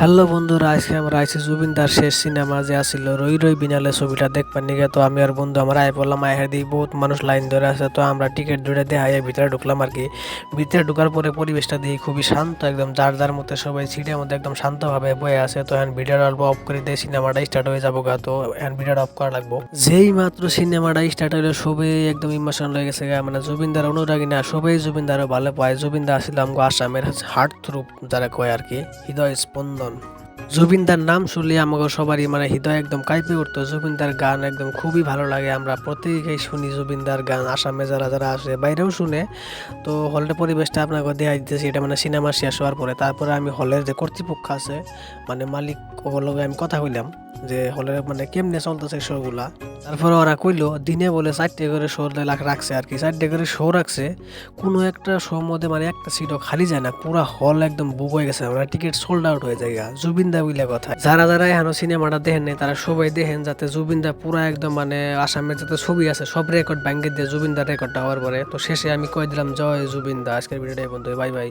Hello বন্ধুরা আজকে আমরা আইছি জুবিনদার শেষ সিনেমা যে আসছিল রই রই বিনালে ছবিটা দেখবার নিগে। তো আমি আর বন্ধু আমরা আয় পড়লাম আয় দিই বহুত মানুষ লাইন ধরে আছে। তো আমরা টিকিট ধরে দেখাই ভিতরে ঢুকলাম আর কি। ভিতরে ঢুকার পরে পরিবেশটা দিয়ে খুবই শান্ত একদম যার যার মধ্যে সবাই সিটের মধ্যে একদম শান্তভাবে বয়ে আছে। তো এখন ভিডিওটা অল্প অফ করে দিয়ে সিনেমাটা স্টার্ট হয়ে যাব গা। তো এখন ভিডিওটা অফ করা লাগবো। যেই মাত্র সিনেমাটা স্টার্ট হলো সবাই একদম ইমোশনাল হয়ে গেছে গা, মানে জুবিনদার অনুরাগী না সবাই জুবিনদারও ভালো পায়। জুবিনদার আসছিলাম গো আসামের হার্ট থ্রুপ যারা কয় আর কি হৃদয় স্পন্দন জুবিনদার নাম শুনলে আমাকে সবারই মানে হৃদয় একদম কাঁপে উঠতো। জুবিনদার গান একদম খুবই ভালো লাগে। আমরা প্রত্যেকেই শুনি জুবিনদার গান, আসামে যারা যারা আসে, বাইরেও শুনে। তো হলের পরিবেশটা আপনাকে দেওয়া দিতেছি, এটা মানে সিনেমা শেষ হওয়ার পরে। তারপরে আমি হলের যে কর্তৃপক্ষ আছে মানে মালিক লগে আমি কথা কইলাম যে হলের মানে কেমনে চলতেছে শোগুলা। তারপরে ওরা কইলো, দিনে বলে চারটে করে শো রাখছে আর কি। চারটে করে শো রাখছে, কোনো একটা শো মধ্যে মানে একটা সিটও খালি যায় না, পুরো হল একদম বুক হয়ে গেছে। মানে টিকিট সোল্ড আউট হয়ে যায় গা। জুবিনদা উইলে কথা। যারা যারা এখনও সিনেমাটা দেখেন নাই, তারা সবাই দেখেন যাতে জুবিনদা পুরো একদম মানে আসামের যাতে ছবি আছে, সব রেকর্ড ব্যাঙ্গে দিয়ে জুবিনদার রেকর্ডটা হওয়ার পরে। তো শেষে আমি কয়ে দিলাম, জয় জুবিনদা আজকের ভিডিওটাই বন্ধু বাই বাই।